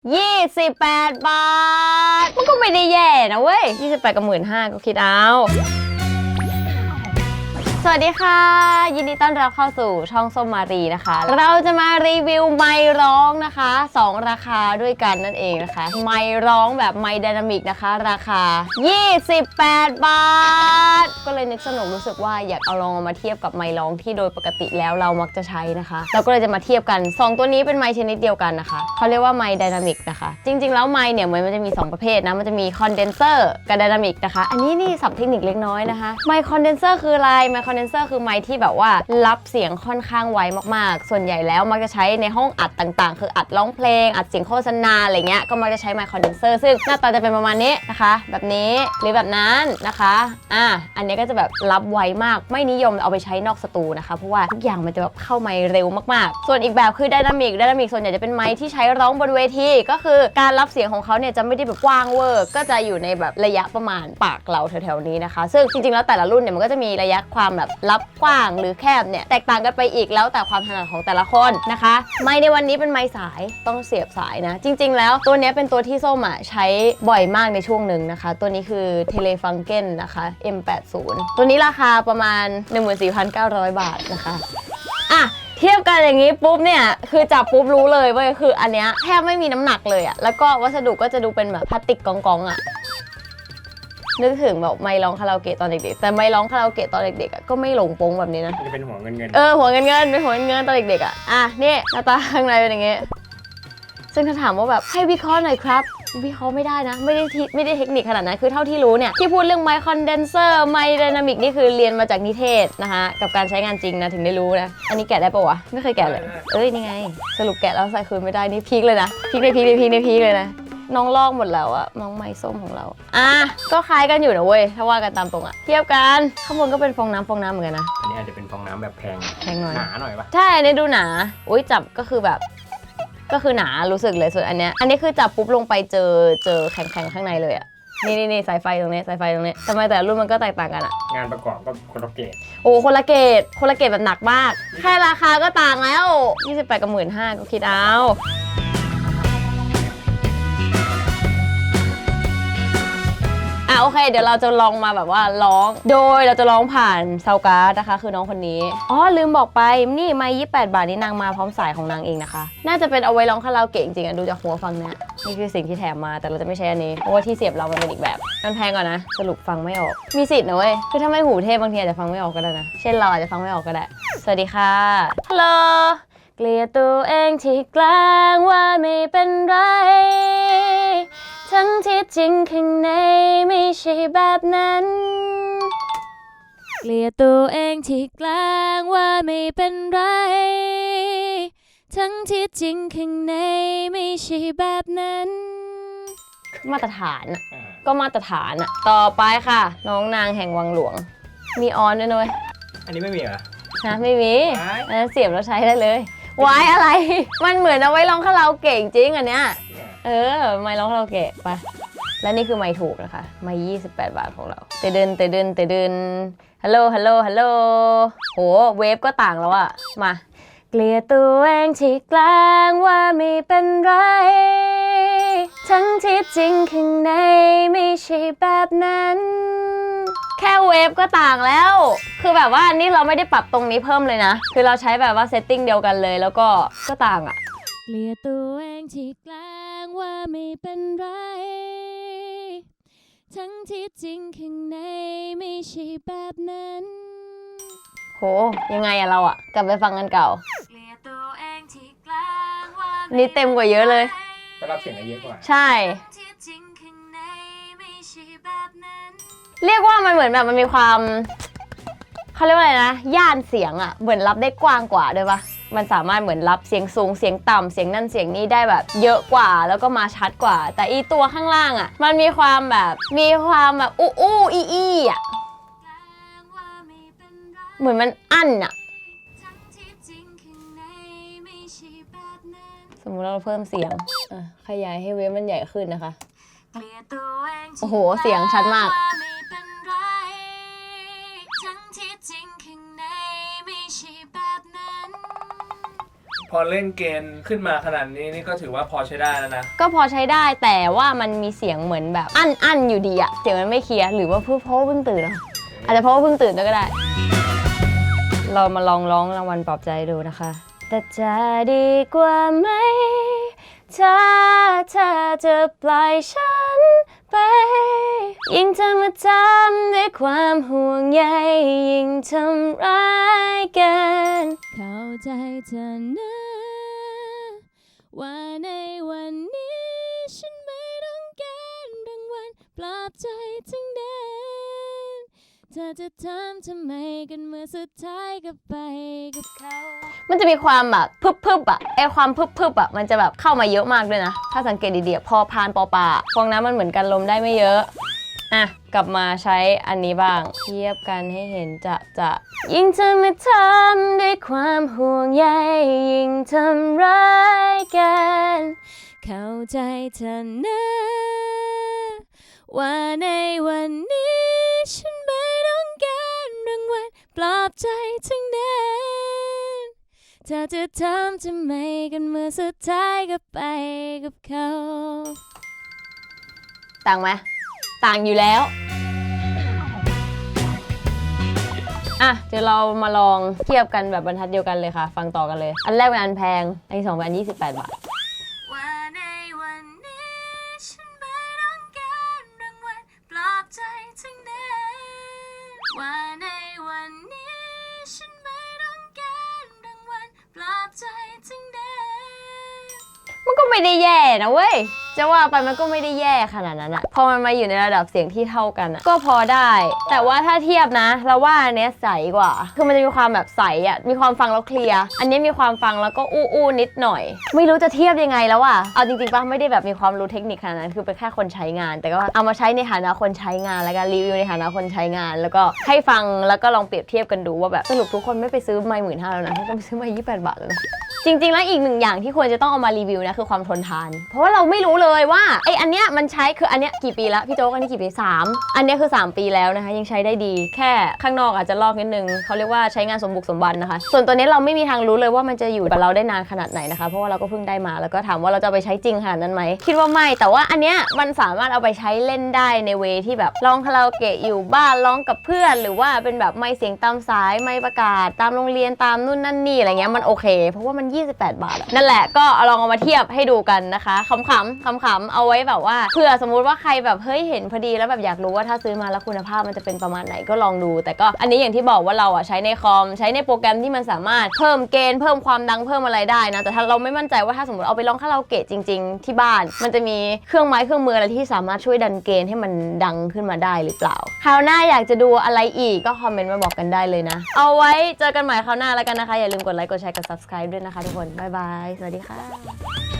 28 บาท มันก็ไม่ได้แย่นะเว้ย 28 กับ 15ก็คิดเอา สวัสดีค่ะ ยินดีต้อนรับเข้าสู่ช่องส้มมารีนะคะ เราจะมารีวิวไมค์ร้องนะคะ 2 ราคาด้วยกันนั่นเองนะคะ ไมค์ร้องแบบไมค์ไดนามิกนะคะ ราคา 28 บาท ก็เลยนึกสนุกรู้สึกว่าอยากเอาลองมาเทียบกับไมค์ร้องที่โดยปกติแล้วเรามักจะใช้นะคะ เราก็เลยจะมาเทียบกัน 2 ตัวนี้เป็นไมค์ชนิดเดียวกันนะคะเขาเรียกว่าไมค์ไดนามิกนะคะ จริง ๆ แล้วไมค์เนี่ยเหมือนมันจะมี 2 ประเภทนะมันจะมีคอนเดนเซอร์กับไดนามิกนะคะอันนี้นี่สับเทคนิคเล็กน้อยนะคะไมค์คอนเดนเซอร์คืออะไรไมค์อนเดนเซอร์คือไมค์ที่แบบว่ารับเสียงค่อนข้างไวมากๆ ส่วนใหญ่แล้วมักจะใช้ในห้องอัดต่างๆ คืออัดร้องเพลง อัดเสียงโฆษณาอะไรเงี้ยก็มักจะใช้ไมค์คอนเดนเซอร์ซึ่งหน้าตาจะเป็นประมาณนี้นะคะ แบบนี้หรือแบบนั้นนะคะอะอันนี้ก็จะแบบรับไวมากไม่นิยมเอาไปใช้นอกสตูนะคะเพราะว่าทุกอย่างมันจะแบบเข้าไมค์เร็วมากๆ ส่วนอีกแบบคือไดนามิกไดนามิกส่วนใหญ่จะเป็นไมค์ที่ใช้ร้องบนเวทีก็คือการรับเสียงของเขาเนี่ยจะไม่ได้แบบกว้างเวอร์ก็จะอยู่ในแบบระยะประมาณปากเราแถวๆนี้นะคะ ซึ่งจริงๆแล้วแต่ละรุ่นเนี่ยมันก็จะมีระยะความแบบรับกว้างหรือแคบเนี่ยแตกต่างกันไปอีกแล้วแต่ความถนัดของแต่ละคนนะคะ ไมค์ในวันนี้เป็นไมค์สายต้องเสียบสายนะ จริง ๆ แล้วตัวนี้เป็นตัวที่ส้มอะใช้บ่อยมากในช่วงหนึ่งนะคะ ตัวนี้คือ Telefunken นะคะ M80 ตัวนี้ราคาประมาณ 14,900 บาทนะคะอะเทียบกันอย่างนี้ปุ๊บเนี่ยคือจับปุ๊บรู้เลยเว้ยคืออันเนี้ยแทบไม่มีน้ำหนักเลยอะแล้วก็วัสดุก็จะดูเป็นแบบพลาสติกกองๆอะ นึกถึงแบบไม่ร้องคาราโอเกะตอนเด็กๆ แต่ไม่ร้องคาราโอเกะตอนเด็กๆอะก็ไม่หลงโป้งแบบนี้นะมันจะเป็นหัวเงินเงินเออหัวเงินเงินเป็นหัวเงินเงินตอนเด็กๆอะอะนี่หน้าตาข้างในเป็นอย่างเงี้ยซึ่งถ้าถามว่าแบบให้วิเคราะห์หน่อยครับวิเคราะห์ไม่ได้นะ ไม่ได้ที่ไม่ได้เทคนิคขนาดนั้นคือเท่าที่รู้เนี่ย ที่พูดเรื่องไมค์คอนเดนเซอร์ไมค์ไดนามิกนี่คือเรียนมาจากนิเทศนะคะกับการใช้งานจริงนะ ถึงได้รู้นะ อันนี้แกะได้ปะวะ ไม่เคยแกะเลย เอ้ย นี่ไง สรุปแกะแล้วใส่คืนไม่ได้ นี่พีคเลยนะ พีคในพีคในพีคในพีคเลยนะ น้องลอกหมดแล้วอะน้องไม้ส้มของเรา อะ ก็คล้ายกันอยู่นะเว้ย ถ้าว่ากันตามตรงอะเทียบกัน ข้างบนก็เป็นฟองน้ำฟองน้ำเหมือนกันนะ อันนี้อาจจะเป็นฟองน้ำแบบแพงแพงหน่อย หนาหน่อยปะใช่ อันนี้ดูหนา อุ้ยจับก็คือแบบ ก็คือหนา รู้สึกเลย ส่วนอันเนี้ย อันนี้คือจับปุ๊บลงไปเจอ เจอแข็งๆข้างในเลยอะนี่นี่นี่สายไฟตรงนี้สายไฟตรงนี้ทำไมแต่ละรุ่นมันก็แตกต่างกันอะงานประกอบก็คนละเกตโอ้คนละเกตคนละเกตแบบหนักมาก แค่ราคาก็ต่างแล้ว 28กับ15,000ก็คิดเอา อะโอเค เดี๋ยวเราจะลองมาแบบว่าร้อง โดยเราจะร้องผ่านซาวการ์ดนะคะ คือน้องคนนี้ อ๋อลืมบอกไปนี่ไมา28 บาทนี่นางมาพร้อมสายของนางเองนะคะ น่าจะเป็นเอาไว้ร้องคาราโอเกะจริงๆอะดูจากหัวฟังเนี่ยนี่คือสิ่งที่แถมมาแต่เราจะไม่ใช้อันนี้เพราะว่าที่เสียบเรามันเป็นอีกแบบมันแพงกว่อนนะ สรุปฟังไม่ออก มีสิทธิ์นะเว้ยคือถ้าไม่หูเทพบางทีอาจจะฟังไม่ออกก็ได้นะ เช่นเราอาจจะฟังไม่ออกก็ได้ สวัสดีค่ะฮัลโหล เกลียดตัวเองที่แกล้งว่าไม่เป็นไร ทั้งที่จริงข้างในไม่ใช่แบบนั้น เกลียดตัวเองที่แกล้งว่าไม่เป็นไร ทั้งที่จริงข้างในไม่ใช่แบบนั้น มาตรฐานอะอ่าก็มาตรฐานอะต่อไปค่ะ น้องนางแห่งวังหลวง มีออนด้วยนะเว้ยอันนี้ไม่มีเหรอ นะไม่มีว้ายอันนั้นเสียบแล้วใช้ได้เลย ไว้อะไร มันเหมือนเอาไว้ร้องคาราโอเกะจริงๆอันเนี้ย เออ ไม่ร้องคาราโอเกะไป และนี่คือไม่ถูกนะคะ ไม่ 28 บาทของเรา เตเดินเตเดินเตเดินฮัลโหล ฮัลโหล ฮัลโหล โห เวฟก็ต่างแล้วอะมา เกลียดตัวเองที่แกล้งว่าไม่เป็นไร ทั้งที่จริงข้างในไม่ใช่แบบนั้น แค่เวฟก็ต่างแล้ว คือแบบว่านี่เราไม่ได้ปรับตรงนี้เพิ่มเลยนะ คือเราใช้แบบว่าเซตติ้งเดียวกันเลยแล้วก็ก็ต่างอะเกลียดตัวเองที่แกล้งว่าไม่เป็นไร ทั้งที่จริงข้างในไม่ใช่แบบนั้น โห ยังไงอะเราอะกลับไปฟังกันเก่า เกลียดตัวเองที่แกล้งว่านี่เต็มกว่าเยอะเลย ก็รับเสียงได้เยอะกว่า ใช่ เรียกว่ามันเหมือนแบบมันมีความเขาเรียกว่าอะไรนะย่านเสียงอะเหมือนรับได้กว้างกว่าด้วยปะมันสามารถเหมือนรับเสียงสูงเสียงต่ำเสียงนั่นเสียงนี้ได้แบบ เยอะกว่าแล้วก็มาชัดกว่า แต่อีตัวข้างล่างอะมันมีความแบบมีความแบบอู้อู้อีอีอะเหมือนมันอั้นอะสมมุติเราเพิ่มเสียงขยายให้เวฟมันใหญ่ขึ้นนะคะ โอ้โห เสียงชัดมาก พอเล่นเกณฑ์ขึ้นมาขนาดนี้นี่ก็ถือว่าพอใช้ได้แล้วนะก็พอใช้ได้แต่ว่ามันมีเสียงเหมือนแบบอั้นอั้นอยู่ดีอะเสียงมันไม่เคลียร์หรือว่าเพิ่งเพราะว่าเพิ่งตื่นเหรออาจจะเพราะว่าเพิ่งตื่นด้วยก็ได้ เรามาลองร้องรางวัลปลอบใจดูนะคะ แต่จะดีกว่าไหม ถ้าเธอจะปล่อยฉันไป ยิ่งเธอมาทำด้วยความห่วงใยยิ่งทำร้ายกัน เข้าใจเธอนะว่าในวันนี้ฉันไม่ต้องการรางวัลปลอบใจทั้งนั้นเธอจะทำทำไมกันเมื่อสุดท้ายก็ไปกับเขา มันจะมีความแบบพึบพึบๆอะไอความพึบพึบๆอะมันจะแบบเข้ามาเยอะมากด้วยนะ ถ้าสังเกตดีๆพอพานปอปาฟองน้ำมันเหมือนกันลมได้ไม่เยอะ อะ กลับมาใช้อันนี้บ้าง เทียบกันให้เห็นจะจะยิ่งเธอมาทำด้วยความห่วงใยยิ่งทำร้ายกัน เข้าใจเธอนะว่าในวันนี้ฉันไม่ต้องการรางวัลปลอบใจทั้งนั้นเธอจะทำทำไม่กันเมื่อสุดท้ายก็ไปกับเขาต่างไหม ต่างอยู่แล้ว อะ เดี๋ยวเรามาลองเทียบกันแบบบรรทัดเดียวกันเลยค่ะ ฟังต่อกันเลย อันแรกเป็นอันแพง อันที่สองเป็นอัน28 บาท ว่าในวันนี้ฉันไม่ต้องการรางวัลปลอบใจทั้งนั้นว่าในวันนี้ฉันไม่ต้องการรางวัลปลอบใจทั้งนั้นมันก็ไม่ได้แย่นะเว้ย จะว่าไปมันก็ไม่ได้แย่ขนาดนั้นอะพอมันมาอยู่ในระดับเสียงที่เท่ากันอะก็พอได้ แต่ว่าถ้าเทียบนะ เราว่าอันเนี้ยใสกว่า คือมันจะมีความแบบใสอะมีความฟังแล้วเคลียร์อันนี้มีความฟังแล้วก็อู้อู้นิดหน่อย ไม่รู้จะเทียบยังไงแล้วอะเอาจริงๆปะไม่ได้แบบมีความรู้เทคนิคขนาดนั้นคือเป็นแค่คนใช้งาน แต่ก็เอามาใช้ในฐานะคนใช้งานแล้วก็รีวิวในฐานะคนใช้งาน แล้วก็ให้ฟังแล้วก็ลองเปรียบเทียบกันดูว่าแบบสรุปทุกคนไม่ไปซื้อไมค์หมื่นห้าแล้วนะทุกคนไปซื้อไมค์ยี่สิบแปดบาทแล้วนะ จริงๆ แล้วอีกหนึ่งอย่างที่ควรจะต้องเอามารีวิวนะคือความทนทาน เพราะว่าเราไม่รู้เลยว่าไออันเนี้ยมันใช้คืออันเนี้ยกี่ปีแล้วพี่โจ๊กอันนี้กี่ปีสามอันเนี้ยคือ 3 ปีแล้วนะคะ ยังใช้ได้ดี แค่ข้างนอกอาจจะลอกนิดนึงเขาเรียกว่าใช้งานสมบุกสมบันนะคะ ส่วนตัวนี้เราไม่มีทางรู้เลยว่ามันจะอยู่กับเราได้นานขนาดไหนนะคะเพราะว่าเราก็เพิ่งได้มาแล้วก็ถามว่าเราจะไปใช้จริงขนาดนั้นไหมคิดว่าไม่แต่ว่าอันเนี้ยมันสามารถเอาไปใช้เล่นได้ในเวที่แบบร้องคาราโอเกะอยู่บ้านร้องกับเพื่อน หรือว่าเป็นแบบไม่เสียงตามสายไม่ประกาศตามโรงเรียนตามนู่นนั่นนี่อะไรเงี้ยมันโอเค เพราะว่ามัน28 บาทอะนั่นแหละก็เอาลองเอามาเทียบให้ดูกันนะคะขำๆขำๆเอาไว้แบบว่าเผื่อสมมุติว่าใครแบบเฮ้ยเห็นพอดีแล้วแบบอยากรู้ว่าถ้าซื้อมาแล้วคุณภาพมันจะเป็นประมาณไหนก็ลองดู แต่ก็อันนี้อย่างที่บอกว่าเราอะใช้ในคอมใช้ในโปรแกรมที่มันสามารถเพิ่มเกณฑ์เพิ่มความดังเพิ่มอะไรได้นะแต่ถ้าเราไม่มั่นใจว่าถ้าสมมติเอาไปร้องคาราโอเกะจริง ๆ ที่บ้าน มันจะมีเครื่องไม้เครื่องมืออะไรที่สามารถช่วยดันเกณฑ์ให้มันดังขึ้นมาได้หรือเปล่าคราวหน้าอยากจะดูอะไรอีกก็คอมเมนต์มาบอกกันได้เลยนะ เอาไว้เจอกันใหม่คราวหน้าแล้วกันนะคะอย่าลืมกดไลค์กดแชร์กด subscribe ด้วยนะคะทุกคน บ๊ายบาย สวัสดีค่ะ